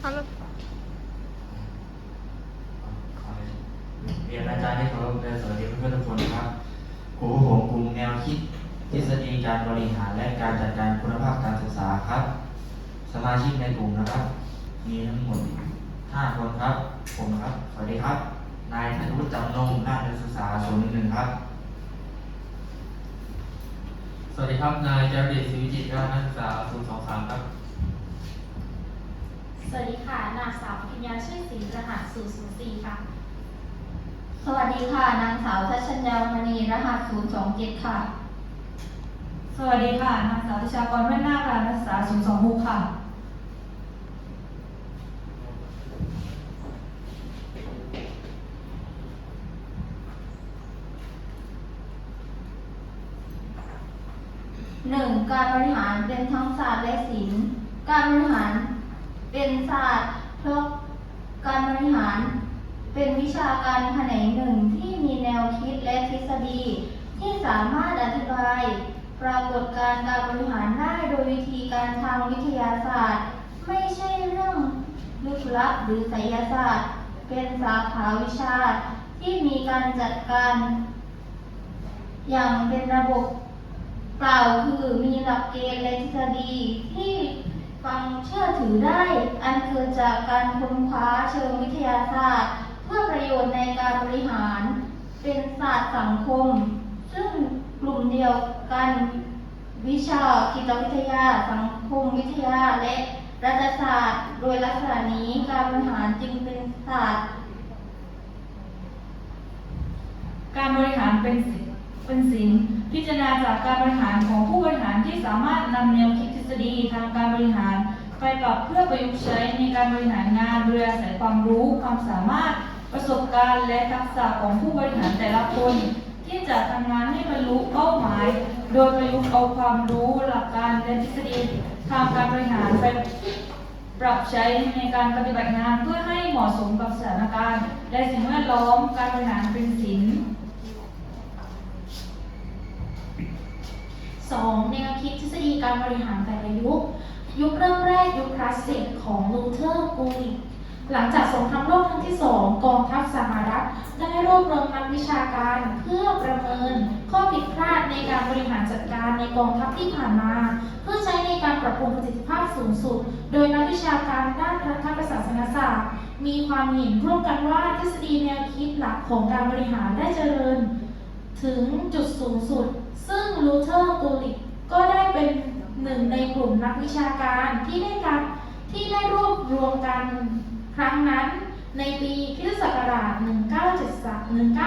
เอาละเรียนอาจารย์ที่เคารพและสวัสดีเพื่อนๆทุกคนครับครูผมกลุ่มแนวคิดทฤษฎีการบริหารและการจัดการคุณภาพการศึกษาครับ สมาชิกในกลุ่มนะครับ มีทั้งหมด 5 คนครับ ผมครับ สวัสดีครับ นายธนุจำนงด้านนักศึกษาศูนย์หนึ่งครับ สวัสดีครับ นายจารดิตศรีวิจิตรด้านนักศึกษา023ครับ สวัสดีค่ะนางสาวพิญญาชื่อศรีรหัส004 ค่ะ สวัสดีค่ะ นางสาวทัชชัญญามณีรหัส 027 ค่ะ สวัสดีค่ะ นางสาวทิชากรแม่นาคนักศึกษา026 ค่ะหนึ่งการบริหารเป็นทั้งศาสตร์และศิลป์ การบริหาร เป็นศาสตร์เพราะการบริหาร เป็นวิชาการแขนงหนึ่งที่มีแนวคิดและทฤษฎี ที่สามารถอธิบาย ปรากฏการณ์การบริหารได้โดยวิธีการทางวิทยาศาสตร์ ไม่ใช่เรื่องลึกลับหรือไสยศาสตร์ เป็นสาขาวิชาที่มีการจัดการ อย่างเป็นระบบเปล่าคือมีหลักเกณฑ์และทฤษฎีที่ ฟังเชื่อถือได้ อันเกิดจากการค้นคว้าเชิงวิทยาศาสตร์ เพื่อประโยชน์ในการบริหาร เป็นศาสตร์สังคม ซึ่งกลุ่มเดียวกันวิชากิตวิทยา สังคมวิทยาและรัฐศาสตร์ โดยลักษณะนี้การบริหารจึงเป็นศาสตร์ การบริหารเป็นศิลป์เป็นศิลป์พิจารณาจากการบริหารของผู้บริหารที่สามารถนำแนวคิด ษฎีทางการบริหาร ไปปรับเพื่อประยุกต์ใช้ในการบริหารงานโดยอาศัยความรู้ความสามารถประสบการณ์และทักษะของผู้บริหารแต่ละคน ที่จะทำงานให้บรรลุเป้าหมาย โดยประยุกต์เอาความรู้หลักการและทฤษฎีทางการบริหารไปปรับใช้ในการปฏิบัติงานเพื่อให้เหมาะสมกับสถานการณ์ และสิ่งแวดล้อมการบริหารเป็นศิลป์ 2. แนวคิดทฤษฎีการบริหารแต่ละยุค ยุคเริ่มแรกยุคคลาสสิกของลูเทอร์กูลิกหลังจากสงครามโลกครั้งที่สองกองทัพสหรัฐได้รวบรวมนักวิชาการเพื่อประเมินข้อผิดพลาดในการบริหารจัดการในกองทัพที่ผ่านมา เพื่อใช้ในการปรับปรุงประสิทธิภาพสูงสุด โดยนักวิชาการด้านรัฐประศาสนศาสตร์ มีความเห็นร่วมกันว่าทฤษฎีแนวคิดหลักของการบริหารได้เจริญ ถึงจุดสูงสุด ซึ่งลูเทอร์กูลิกก็ได้เป็นหนึ่งในกลุ่มนักวิชาการที่ได้การที่ได้รวบรวมกันครั้งนั้นในปีคริสตศักราช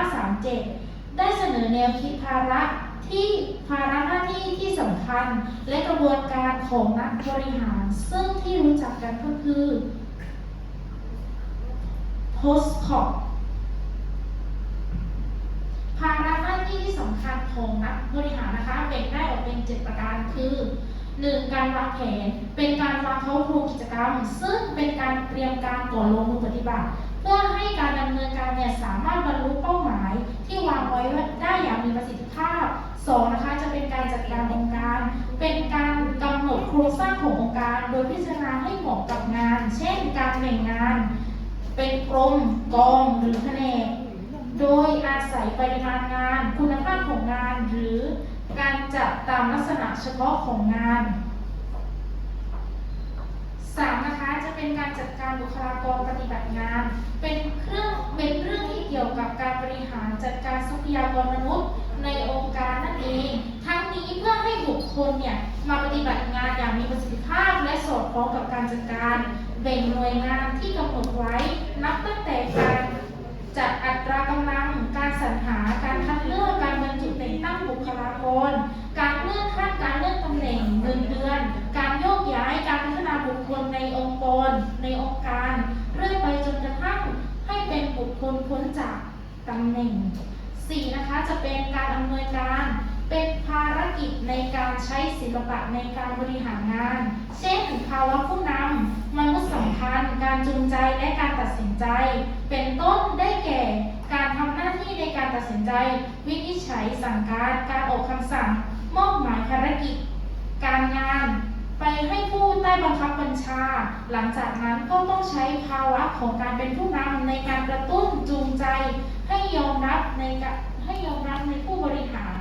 1937 ได้เสนอแนวคิดภาระที่ภาระหน้าที่ที่สำคัญ และกระบวนการของนักบริหาร ซึ่งที่รู้จักกันก็คือ post-hoc ภาระหน้าที่ที่สำคัญของนักบริหารนะคะแบ่งได้ออกเป็น 7 ประการคือ 1. การวางแผนเป็นการวางเข้าโครงกิจกรรม ซึ่งเป็นการเตรียมการก่อนลงมือปฏิบัติ เพื่อให้การดำเนินการเนี่ยสามารถบรรลุเป้าหมาย ที่วางไว้ได้อย่างมีประสิทธิภาพ 2. นะคะจะเป็นการจัดการองค์การ เป็นการกำหนดโครงสร้างขององค์การ โดยพิจารณาให้เหมาะกับงาน เช่น การแบ่งงาน เป็นกรมกองหรือแผนก โดยอาศัยปริมาณงาน คุณภาพของงาน หรือการจัดตามลักษณะเฉพาะของงาน 3. นะคะจะเป็นการจัดการบุคลากรปฏิบัติงาน เป็นเครื่องเป็นเรื่องที่เกี่ยวกับการบริหารจัดการทรัพยากรมนุษย์ ในองค์การนั่นเอง ทั้งนี้เพื่อให้บุคคลเนี่ยมาปฏิบัติงานอย่างมีประสิทธิภาพ และสอดคล้องกับการจัดการแบ่งหน่วยงานที่กำหนดไว้ นับตั้งแต่การ จัดอัตรากำลัง การสรรหา การคัดเลือก การบรรจุแต่งตั้งบุคลากร การเลื่อนขั้น การเลื่อนตำแหน่งเงินเดือน การโยกย้าย การพัฒนาบุคคลในองค์กร ในองค์การ เรื่อยไปจนกระทั่งให้เป็นบุคคลพ้นจากตำแหน่ง 4. นะคะจะเป็นการอำนวยการ เป็นภารกิจในการ ลปะในการบริหารงาน เช่น ภาวะผู้นำมนุษยสัมพันธ์ การจูงใจและการตัดสินใจ เป็นต้นได้แก่ การทำหน้าที่ในการตัดสินใจ วินิจฉัยสั่งการ การออกคำสั่ง มอบหมายภารกิจ การงาน ไปให้ผู้ใต้บังคับบัญชา หลังจากนั้นก็ต้องใช้ภาวะของการเป็นผู้นำในการกระตุ้นจูงใจ ให้ยอมรับในให้ยอมรับในผู้บริหาร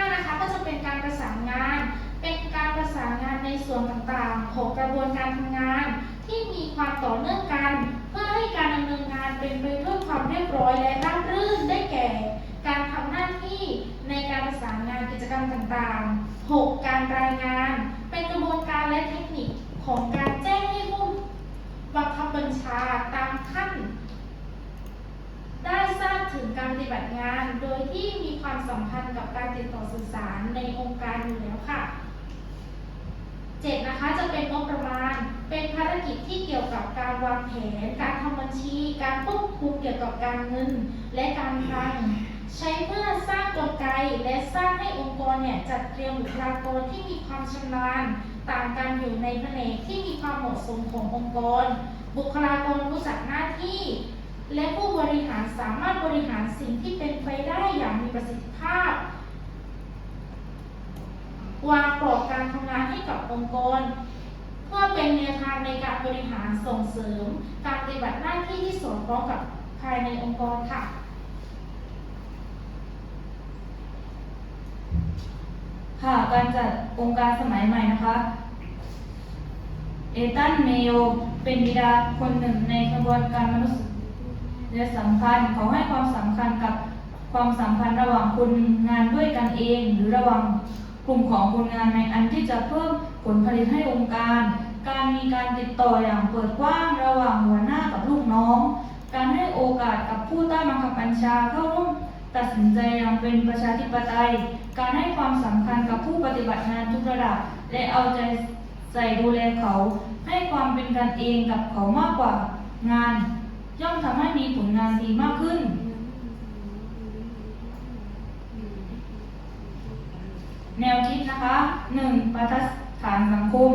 5 นะคะก็จะเป็นการประสานงาน เป็นการประสานงานในส่วนต่างๆ ของกระบวนการทำงาน ที่มีความต่อเนื่องกัน เพื่อให้การดำเนินงานเป็นไปด้วยความเรียบร้อยและราบรื่นได้แก่ การทำหน้าที่ในการประสานงานกิจกรรมต่างๆ 6. การรายงาน เป็นกระบวนการและเทคนิคของการแจ้งให้ผู้บังคับบัญชาตามขั้น ได้ทราบถึงการปฏิบัติงาน โดยที่มีความสัมพันธ์กับการติดต่อสื่อสารในองค์การอยู่แล้วค่ะ 7. นะคะจะเป็นงบประมาณ เป็นภารกิจที่เกี่ยวกับการวางแผน การทำบัญชี การควบคุมเกี่ยวกับการเงิน และการคลัง ใช้เพื่อสร้างกลไกและสร้างให้องค์กรเนี่ยจัดเตรียมบุคลากรที่มีความชำนาญ ต่างกันอยู่ในแผนกที่มีความเหมาะสมขององค์กร บุคลากรรู้จักหน้าที่ และผู้บริหารสามารถบริหารสิ่งที่เป็นไปได้อย่างมีประสิทธิภาพ วางกรอบการทำงานให้กับองค์กร เพื่อเป็นแนวทางในการบริหารส่งเสริม การปฏิบัติหน้าที่ที่สอดคล้องกับภายในองค์กรค่ะค่ะ การจัดองค์การสมัยใหม่นะคะ เอตันเมโยเป็นบิดาคนหนึ่งในกระบวนการมนุษย สัมพันธ์เขาให้ความสำคัญกับความสัมพันธ์ระหว่างคนงานด้วยกันเอง หรือระหว่างกลุ่มของคนงานในอันที่จะเพิ่มผลผลิตให้องค์การ การมีการติดต่ออย่างเปิดกว้างระหว่างหัวหน้ากับลูกน้อง การให้โอกาสกับผู้ใต้บังคับบัญชาเข้าร่วมตัดสินใจอย่างเป็นประชาธิปไตย การให้ความสำคัญกับผู้ปฏิบัติงานทุกระดับ และเอาใจใส่ดูแลเขา ให้ความเป็นกันเองกับเขามากกว่างาน ย่อมทำให้มีผลงานดีมากขึ้น แนวคิดนะคะ 1. ประทัดฐานสังคม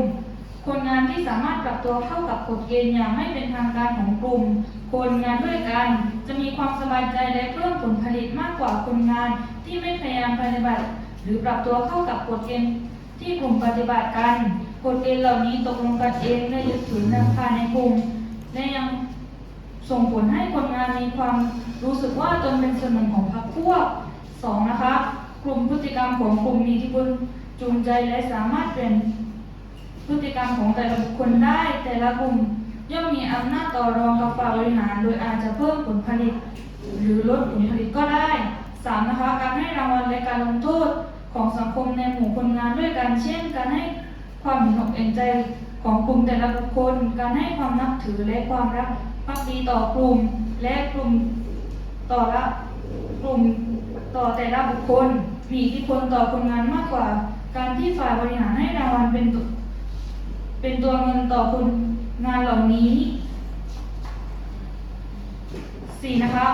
คนงานที่สามารถปรับตัวเข้ากับกฎเกณฑ์อย่างไม่เป็นทางการของกลุ่ม คนงานด้วยกัน จะมีความสบายใจและเพิ่มผลผลิตมากกว่าคนงานที่ไม่พยายามปฏิบัติ หรือปรับตัวเข้ากับกฎเกณฑ์ที่กลุ่มปฏิบัติกัน กฎเกณฑ์เหล่านี้ตกลงกันเองและยึดถือในภายในกลุ่มและยัง ส่งผลให้คนงานมีความรู้สึกว่าตนเป็นส่วนหนึ่งของพรรคพวกสองนะคะ กลุ่มพฤติกรรมของกลุ่มมีอิที่พลจูงใจและสามารถเปลี่ยนพฤติกรรมของแต่ละบุคคลได้ แต่ละกลุ่มย่อมมีอำนาจต่อรองกับฝ่ายบริหาร โดยอาจจะเพิ่มผลผลิต หรือลดผลผลิตก็ได้สามนะคะ การให้รางวัลและการลงโทษของสังคมในหมู่คนงานด้วยกัน เช่น การให้ความเห็นอกเห็นใจของกลุ่มแต่ละบุคคล การให้ความนับถือและความรัก ภักดีต่อกลุ่มและกลุ่มต่อละกลุ่มต่อแต่ละบุคคล มีอิทธิพลต่อคนงานมากกว่า การที่ฝ่ายบริหารให้รางวัลเป็นตัวเป็นตัวเงินต่อคนงานเหล่านี้สี่นะคะ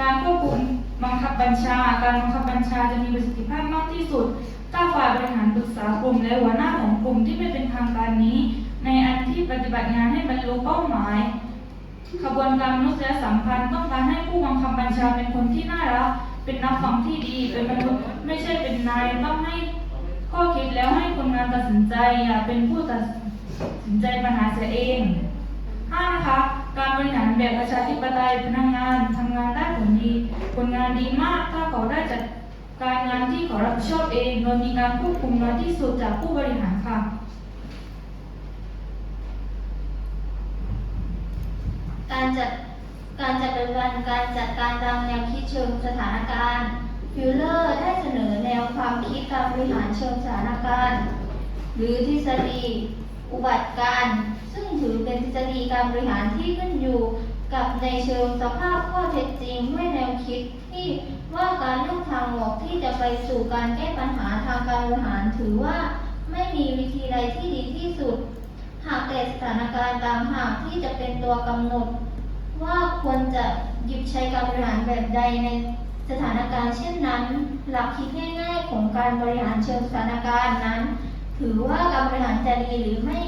การควบคุมบังคับบัญชา การบังคับบัญชาจะมีประสิทธิภาพมากที่สุด ถ้าฝ่ายบริหารปรึกษากลุ่มและหัวหน้าของกลุ่มที่ไม่เป็นทางการนี้ ในอันที่ปฏิบัติงานให้บรรลุเป้าหมายขบวนการมนุษยสัมพันธ์ต้องการให้ผู้บังคับบัญชาเป็นคนที่น่ารัก เป็นนักฟังที่ดี เป็นมนุษย์ไม่ใช่เป็นนายต้องให้ข้อคิดแล้วให้คนงานตัดสินใจอย่าเป็นผู้ตัดสินใจปัญหาเสียเองห้านะคะการบริหารแบบประชาธิปไตยพนักงานทำงานได้ผลดีผลงานดีมากถ้าเขาได้จัดการงานที่เขารับผิดชอบเองโดยมีการควบคุมน้อยที่สุดจากผู้บริหารค่ะ การจัดการจัดปฏิบัติการจัดการตามแนวคิดเชิงสถานการณ์ฟิลเลอร์ได้เสนอแนวความคิดการบริหารเชิงสถานการณ์ หรือทฤษฎีอุบัติการ ซึ่งถือเป็นทฤษฎีการบริหารที่ขึ้นอยู่กับในเชิงสภาพข้อเท็จจริงด้วยแนวคิดที่ว่าการเลือกทางออกที่จะไปสู่การแก้ปัญหาทางการบริหารถือว่าไม่มีวิธีใดที่ดีที่สุด หากแต่สถานการณ์ตามหากที่จะเป็นตัวกำหนด ว่าควรจะหยิบใช้การบริหารแบบใดในสถานการณ์เช่นนั้น หลักคิดง่ายๆของการบริหารเชิงสถานการณ์นั้น ถือว่าการบริหารจะดีหรือไม่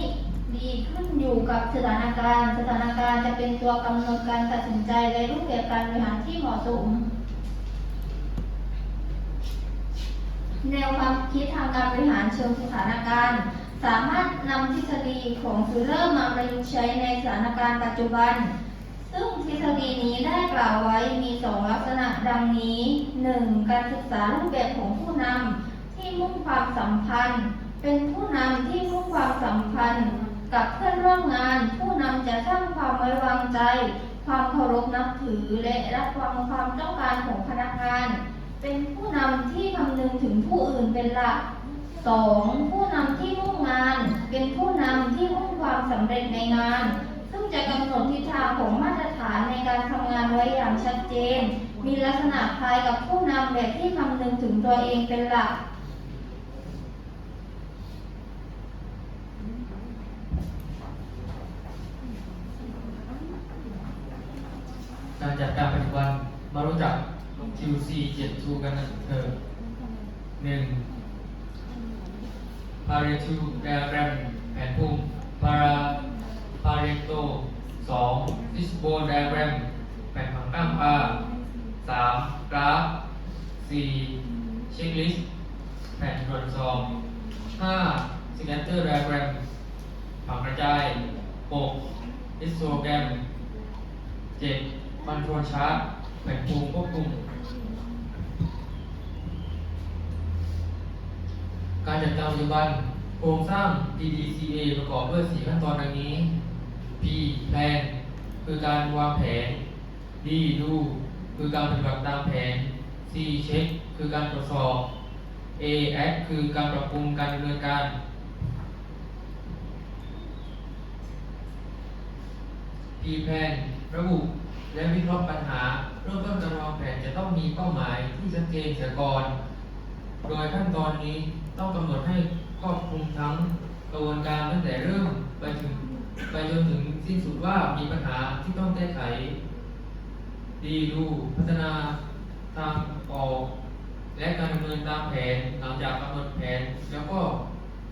ดีขึ้นอยู่กับสถานการณ์ สถานการณ์จะเป็นตัวกำหนดการตัดสินใจและรูปแบบการบริหารที่เหมาะสม แนวความคิดทางการบริหารเชิงสถานการณ์ สามารถนำทฤษฎีของซูเลอร์มาประยุกต์ใช้ในสถานการณ์ปัจจุบัน ซึ่งทฤษฎีนี้ได้กล่าวไว้มีสองลักษณะดังนี้ 1. การศึกษารูปแบบของผู้นำที่มุ่งความสัมพันธ์ เป็นผู้นำที่มุ่งความสัมพันธ์ กับเพื่อนร่วมงาน ผู้นำจะสร้างความไว้วางใจ ความเคารพนับถือและรับฟังความต้องการของพนักงาน เป็นผู้นำที่คำนึงถึงผู้อื่นเป็นหลัก 2. ผู้นำที่มุ่งงาน เป็นผู้นำที่มุ่งความสำเร็จในงาน ซึ่งจะกำหนดทิศทางของมาตรฐานในการทำงานไว้อย่างชัดเจน มีลักษณะคล้ายกับผู้นำแบบที่คำนึงถึงตัวเองเป็นหลัก การจัดการปัจจุบันมารู้จัก QC 72กันนะเถอะหนึ่ง Pareto diagram แผนภูมิ Para Pareto สอง Fishbone diagram แผนผังก้ามปลาสามกราฟสี่เช็คลิสต์แผนตรวจสอบห้า Signature diagram ผังกระจายหก histogram เจ็ดคอนโทรลชาร์ตแผนภูมิควบคุม การจัดการปัจจุบัน โครงสร้าง PDCA ประกอบด้วย 4 ขั้นตอนดังนี้ P plan คือการวางแผน D do คือการปฏิบัติตามแผน C check คือการตรวจสอบ A act คือการปรับปรุงการดำเนินการ P plan ระบุและวิเคราะห์ปัญหาเริ่มต้นการวางแผนจะต้องมีเป้าหมายที่ชัดเจนเสียก่อน โดยขั้นตอนนี้ ต้องกำหนดให้ครอบคลุมทั้งกระบวนการตั้งแต่เริ่มไปถึงไปจนถึงสิ้นสุดว่ามีปัญหาที่ต้องแก้ไข ดีดูพัฒนาทางออก และการดำเนินตามแผนหลังจากกำหนดแผน แล้วก็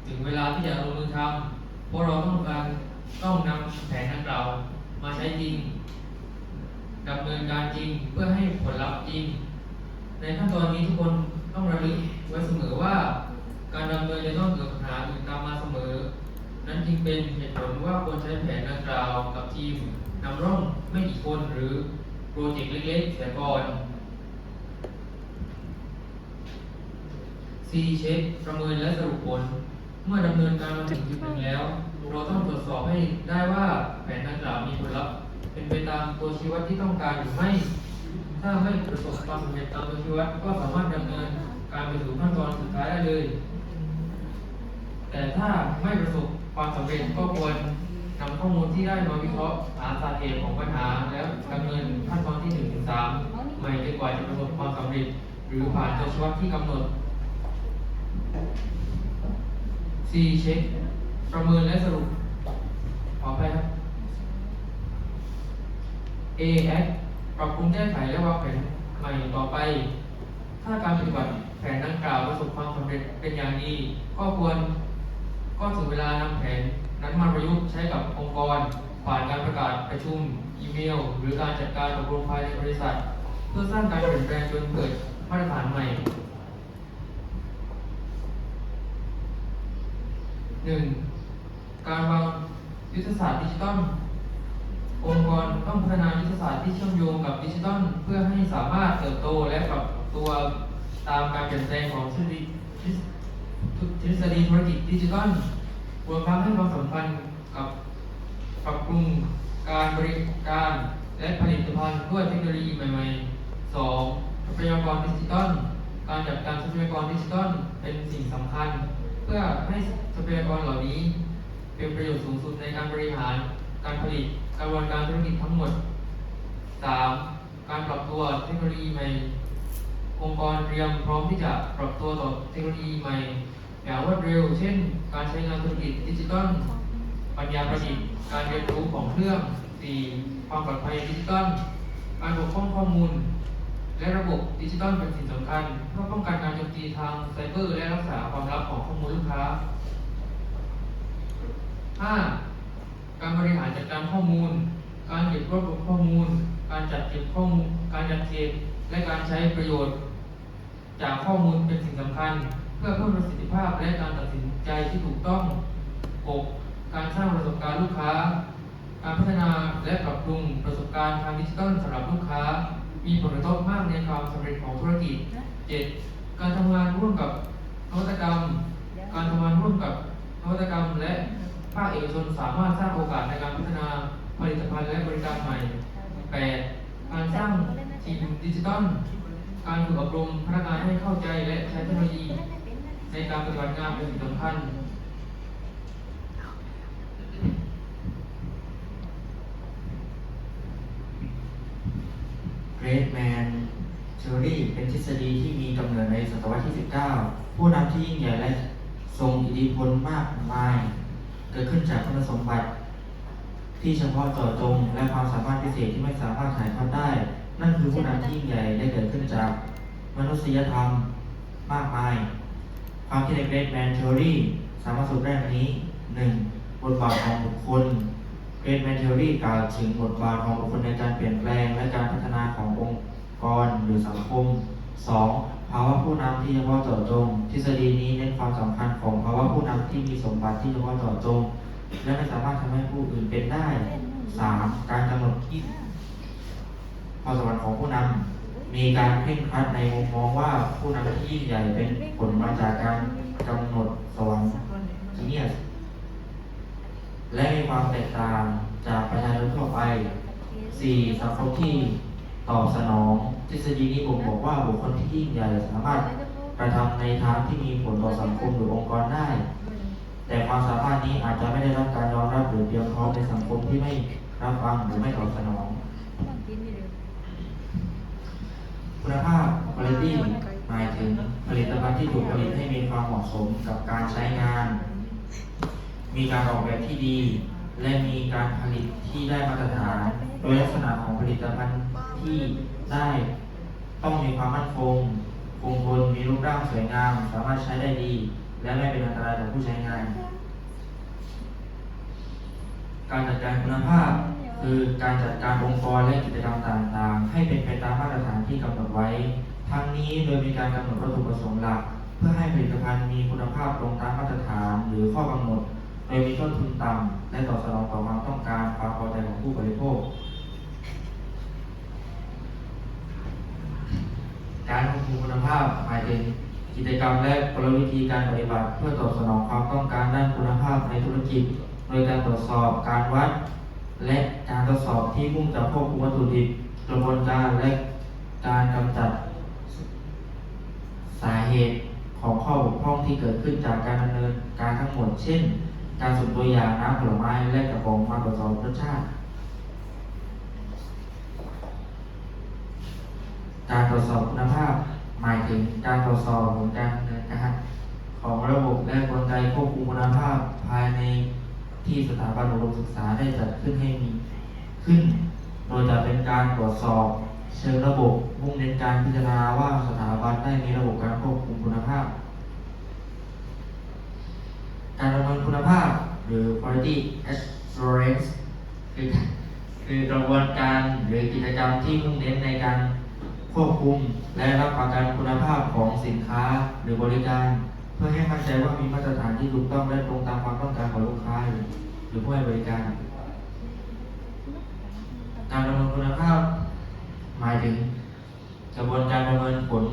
ถึงเวลาที่จะลงมือทำเพราะเราต้องการต้องนำแผนดังกล่าวมาใช้จริงดำเนินการจริงเพื่อให้ผลลัพธ์จริง ในขั้นตอนนี้ทุกคนต้องระลึกไว้เสมอว่า การดำเนินจะต้องเกิดปัญหาอื่นตามมาเสมอ นั้นจึงเป็นเหตุผลว่าควรใช้แผนดังกล่าวกับทีมนำร่องไม่กี่คนหรือโปรเจกต์เล็กๆเสียก่อน C เช็คประเมินและสรุปผล เมื่อดำเนินการมาถึงจุดหนึ่งแล้ว เราต้องตรวจสอบให้ได้ว่าแผนดังกล่าวมีผลลัพธ์เป็นไปตามตัวชี้วัดที่ต้องการหรือไม่ ถ้าไม่ประสบความสำเร็จตามตัวชี้วัดก็สามารถดำเนินการไปสู่ขั้นตอนสุดท้ายได้เลย แต่ถ้าไม่ประสบความสำเร็จก็ควรนำข้อมูลที่ได้มาวิเคราะห์หาสาเหตุของปัญหา แล้วดำเนินขั้นตอนที่1นถึงสามใหม่จนกว่าจะประสบความสำเร็จ หรือผ่านตัวชี้วัดที่กำหนด C เช็คประเมินและสรุปขอไปครับ A act ปรับปรุงแก้ไขและวางแผนใหม่ต่อไป ถ้าการปฏิบัติแผนดังกล่าวประสบความสำเร็จเป็นอย่างดี ก็ควร ก็ถึงเวลานำแผนนั้นมาประยุกต์ใช้กับองค์กร ผ่านการประกาศประชุม อีเมล หรือการจัดการอบรมภายในบริษัท เพื่อสร้างการเปลี่ยนแปลงจนเกิดมาตรฐานใหม่หนึ่งการวางยุทธศาสตร์ดิจิทัล องค์กรต้องพัฒนายุทธศาสตร์ที่เชื่อมโยงกับดิจิทัลเพื่อให้สามารถเติบโตและปรับตัวตามการเปลี่ยนแปลงของทฤษฎี ทฤษฎีธุรกิจดิจิทัลรวมทั้งให้ความสำคัญกับปรับปรุงการบริการและผลิตภัณฑ์ด้วยเทคโนโลยีใหม่ๆ 2. ทรัพยากรดิจิทัล การจัดการทรัพยากรดิจิทัลเป็นสิ่งสำคัญ เพื่อให้ทรัพยากรเหล่านี้ เป็นประโยชน์สูงสุดในการบริหาร การผลิตกระบวนการธุรกิจทั้งหมด 3. การปรับตัวเทคโนโลยีใหม่ องค์กรเตรียมพร้อมที่จะปรับตัวต่อเทคโนโลยีใหม่ อย่างรวดเร็ว เช่น การใช้งานธุรกิจดิจิทัล ปัญญาประดิษฐ์การเรียนรู้ของเครื่อง 4. ความปลอดภัยดิจิทัล การปกป้องข้อมูล และระบบดิจิทัลเป็นสิ่งสำคัญ เพื่อป้องกันการโจมตีทางไซเบอร์ และรักษาความลับของข้อมูลลูกค้า 5. การบริหารจัดการข้อมูล การเก็บรวบรวมข้อมูล การจัดเก็บข้อมูล การจัดเก็บและการใช้ประโยชน์ จากข้อมูลเป็นสิ่งสำคัญ เพื่อเพิ่มประสิทธิภาพและการตัดสินใจที่ถูกต้อง 6. การสร้างประสบการณ์ลูกค้า การพัฒนาและปรับปรุงประสบการณ์ทางดิจิทัลสำหรับลูกค้า มีผลกระทบมากในความสำเร็จของธุรกิจ 7. การทำงานร่วมกับนวัตกรรม การทำงานร่วมกับนวัตกรรม และภาคเอกชนสามารถสร้างโอกาสในการพัฒนาผลิตภัณฑ์และบริการใหม่ 8. การสร้างทีมดิจิทัล การฝึกอบรมพนักงานให้เข้าใจและใช้เทคโนโลยี ในการปฏิบัติงานเป็นสิ่งสำคัญ Great Man Theory เป็นทฤษฎีที่มีกำเนิดในศตวรรษที่ 19 ผู้นำที่ยิ่งใหญ่และทรงอิทธิพลมากมาย เกิดขึ้นจากคุณสมบัติ ที่เฉพาะเจาะจง และความสามารถพิเศษที่ไม่สามารถถ่ายทอดได้ นั่นคือผู้นำที่ยิ่งใหญ่ได้เกิดขึ้นจากมนุษยธรรมมากมาย ความคิดใน Great Man Theory สามารถสรุปได้ดังนี้ 1. บทบาทของบุคคล Great Man Theory กล่าวถึงบทบาทของบุคคลในการเปลี่ยนแปลง และการพัฒนาขององค์กรหรือสังคม 2. ภาวะผู้นำที่เฉพาะเจาะจง ทฤษฎีนี้เน้นความสำคัญของภาวะผู้นำที่มีสมบัติที่เฉพาะเจาะจง และไม่สามารถทำให้ผู้อื่นเป็นได้ 3. การกำหนดที่ ความสมบัติของผู้นำมีการเคร่งครัดในมุมมองว่าผู้นำที่ยิ่งใหญ่เป็นผลมาจากการกำหนดสวรรค์จีเนียสและมีความแตกต่างจากประชาชนทั่วไป 4. สังคมที่ตอบสนอง ทฤษฎีนี้บ่งบอกว่าบุคคลที่ยิ่งใหญ่สามารถกระทำในทางที่มีผลต่อสังคมหรือองค์กรได้ แต่ความสามารถนี้อาจจะไม่ได้รับการยอมรับหรือเพียงพร้อมในสังคมที่ไม่รับฟังหรือไม่ตอบสนอง คุณภาพ quality หมายถึงผลิตภัณฑ์ที่ถูกผลิตให้มีความเหมาะสมกับการใช้งาน มีการออกแบบที่ดี และมีการผลิตที่ได้มาตรฐาน โดยลักษณะของผลิตภัณฑ์ที่ได้ต้องมีความมั่นคงคงทนมีรูปร่างสวยงาม สามารถใช้ได้ดี และไม่เป็นอันตรายต่อผู้ใช้งาน การจัดการคุณภาพ คือการจัดการองค์กรและกิจกรรมต่างๆ ให้เป็นไปตามมาตรฐานที่กำหนดไว้ ทั้งนี้โดยมีการกำหนดวัตถุประสงค์หลัก เพื่อให้ผลิตภัณฑ์มีคุณภาพตรงตามมาตรฐานหรือข้อกำหนด โดยมีต้นทุนต่ำและตอบสนองต่อความต้องการความพอใจของผู้บริโภค การควบคุมคุณภาพหมายถึงกิจกรรมและกลวิธีการปฏิบัติ เพื่อตอบสนองความต้องการด้านคุณภาพในธุรกิจ โดยการตรวจสอบการวัด และการทดสอบที่มุ่งจะควบคุมวัตถุดิบกระบวนการและการกำจัดสาเหตุของข้อบกพร่องที่เกิดขึ้นจากการดำเนินการทั้งหมด เช่น การสุ่มตัวอย่างน้ำผลไม้และกระป๋องมาตรวจสอบรสชาติ การตรวจสอบคุณภาพหมายถึงการตรวจสอบผลการดำเนินการของระบบและกลไกควบคุมคุณภาพภายใน ที่สถาบันอบรมศึกษาได้จัดขึ้นให้มีขึ้น โดยจะเป็นการตรวจสอบ เชิงระบบมุ่งเน้นการพิจารณาว่าสถาบันได้มีระบบการควบคุมคุณภาพ การประเมินคุณภาพหรือ quality assurance คือคือกระบวนการหรือกิจกรรมที่มุ่งเน้นในการควบคุมและรับประกันคุณภาพของสินค้าหรือบริการ เพื่อให้มั่นใจว่ามีมาตรฐานที่ถูกต้องและตรงตามความต้องการของลูกค้าหรือหรือผู้ให้บริการ การประเมินคุณภาพหมายถึงกระบวนการประเมินผล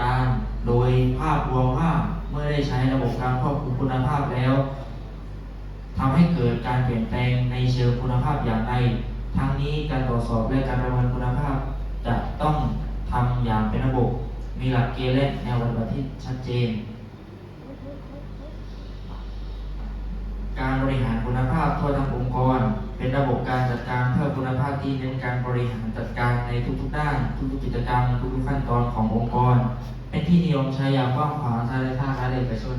การโดยภาพรวมว่าเมื่อได้ใช้ระบบการควบคุมคุณภาพแล้วทำให้เกิดการเปลี่ยนแปลงในเชิงคุณภาพอย่างไรทั้งนี้การตรวจสอบและการประเมินคุณภาพ จะต้องทำอย่างเป็นระบบ มีหลักเกณฑ์และแนวปฏิบัติที่ชัดเจน การบริหารคุณภาพทั่วทั้งองค์กร เป็นระบบการจัดการเพื่อคุณภาพที่เน้นการบริหารจัดการในทุกๆด้าน ทุกๆกิจกรรมทุกๆขั้นตอนขององค์กร เป็นที่นิยมใช้อย่างกว้างขวางทั้งในภาครัฐและเอกชน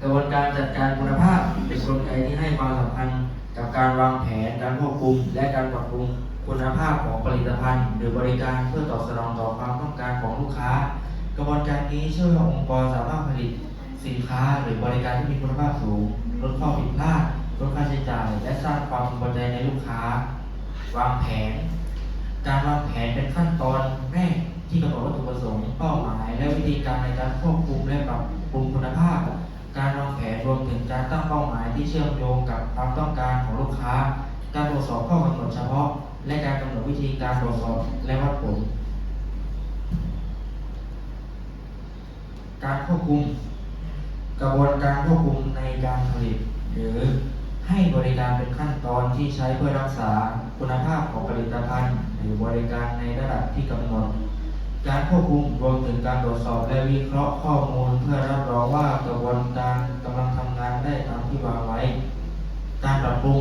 กระบวนการจัดการคุณภาพเป็นกลไกที่ให้ความสำคัญกับการวางแผนการควบคุมและการปรับปรุง คุณภาพของผลิตภัณฑ์ หรือบริการเพื่อตอบสนองต่อความต้องการของลูกค้า กระบวนการนี้ช่วยให้องค์กรสามารถผลิตสินค้าหรือบริการที่มีคุณภาพสูงลดข้อผิดพลาดลดค่าใช้จ่าย และสร้างความพึงพอใจในลูกค้า วางแผน การวางแผนเป็นขั้นตอนแรกที่กำหนดวัตถุประสงค์เป้าหมาย และวิธีการในการควบคุมและปรับปรุงคุณภาพ การวางแผนรวมถึงการตั้งเป้าหมายที่เชื่อมโยงกับความต้องการของลูกค้า การตรวจสอบข้อกำหนดเฉพาะ และการกำหนดวิธีการตรวจสอบและวัดผล การควบคุม กระบวนการควบคุมในการผลิต หรือให้บริการเป็นขั้นตอนที่ใช้เพื่อรักษาคุณภาพของผลิตภัณฑ์ หรือบริการในระดับที่กำหนด การควบคุมรวมถึงการตรวจสอบและวิเคราะห์ข้อมูล เพื่อรับรองว่ากระบวนการกำลังทำงานได้ตามที่วางไว้ การปรับปรุง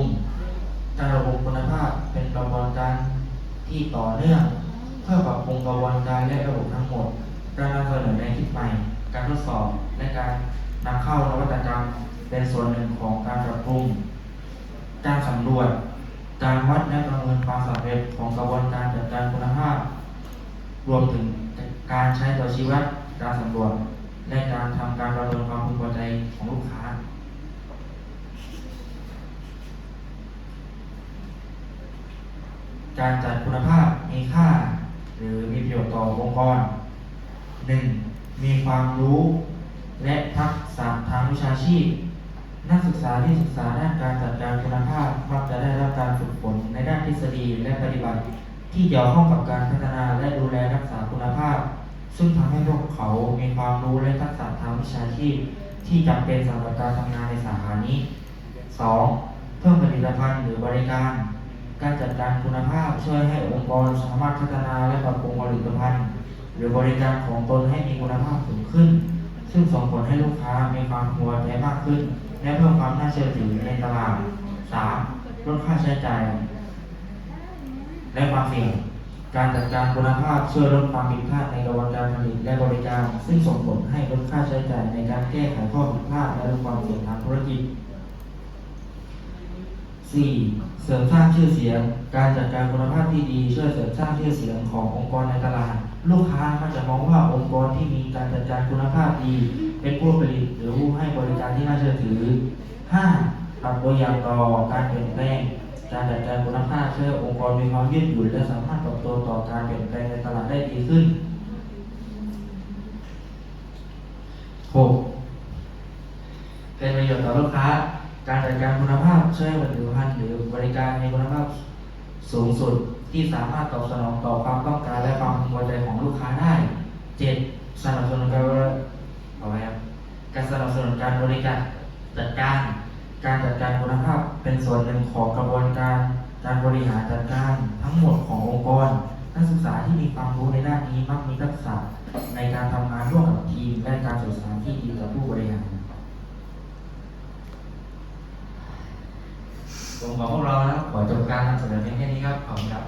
การระบบคุณภาพเป็นกระบวนการที่ต่อเนื่อง เพื่อปรับปรุงกระบวนการและระบบทั้งหมด การนำเสนอแนคิดใหม่ การทดสอบและการนำเข้านวัตกรรมเป็นส่วนหนึ่งของการปรับปรุง การสำรวจ การวัดและประเมินความสำเร็จของกระบวนการจัดการคุณภาพ รวมถึงการใช้ตัวชี้วัดการสำรวจและการทำการประเมินความพึงพอใจของลูกค้า การจัดคุณภาพมีค่า หรือมีประโยชน์ต่อองค์กร 1. มีความรู้ และทักษะทางวิชาชีพ นักศึกษาที่ศึกษาด้านการจัดการคุณภาพมักจะได้รับการฝึกฝนในด้านทฤษฎีและปฏิบัติ ที่เกี่ยวข้องกับการพัฒนาและดูแลรักษาคุณภาพ ซึ่งทำให้พวกเขา มีความรู้และทักษะทางวิชาชีพ ที่จำเป็นสำหรับการทำงานในสาขานี้ 2. เพิ่มผลิตภัณฑ์หรือบริการ การจัดการคุณภาพช่วยให้องค์กรสามารถพัฒนาและปรับปรุงผลิตภัณฑ์ หรือบริการของตนให้มีคุณภาพสูงขึ้น ซึ่งส่งผลให้ลูกค้ามีความพอใจมากขึ้น และเพิ่มความน่าเชื่อถือในตลาด 3. ลดค่าใช้จ่ายและความเสี่ยงการจัดการคุณภาพช่วยลดความผิดพลาดในกระบวนการผลิตและบริการ ซึ่งส่งผลให้ลดค่าใช้จ่ายในการแก้ไขข้อผิดพลาดและลดความเสี่ยงทางธุรกิจ 4. เสริมสร้างชื่อเสียง การจัดการคุณภาพที่ดีช่วยเสริมสร้างชื่อเสียงขององค์กรในตลาด ลูกค้ามักจะมองว่าองค์กรที่มีการจัดการคุณภาพดี เป็นผู้ผลิตหรือผู้ให้บริการที่น่าเชื่อถือ 5. ปรับตัวอย่างต่อการเปลี่ยนแปลง การจัดการคุณภาพช่วยองค์กรมีความยืดหยุ่นและสามารถปรับตัวต่อการเปลี่ยนแปลงในตลาดได้ดีขึ้น 6. เป็นประโยชน์ต่อลูกค้า การจัดการคุณภาพช่วยให้ผลิตภัณฑ์หรือบริการมีคุณภาพสูงสุดที่สามารถตอบสนองต่อความต้องการและความพอใจของลูกค้าได้ 7. สนับสนุนการเอาไว้ครับการสนับสนุนการบริการจัดการ การจัดการคุณภาพเป็นส่วนหนึ่งของกระบวนการการบริหารจัดการทั้งหมดขององค์กร นักศึกษาที่มีความรู้ในด้านนี้มักมีทักษะในการทำงานร่วมกับทีม และการสื่อสารที่ดีกับผู้บริหาร ผมของพวกเรานะครับขอจบการนำเสนอเพียงแค่นี้ครับ ขอบคุณครับ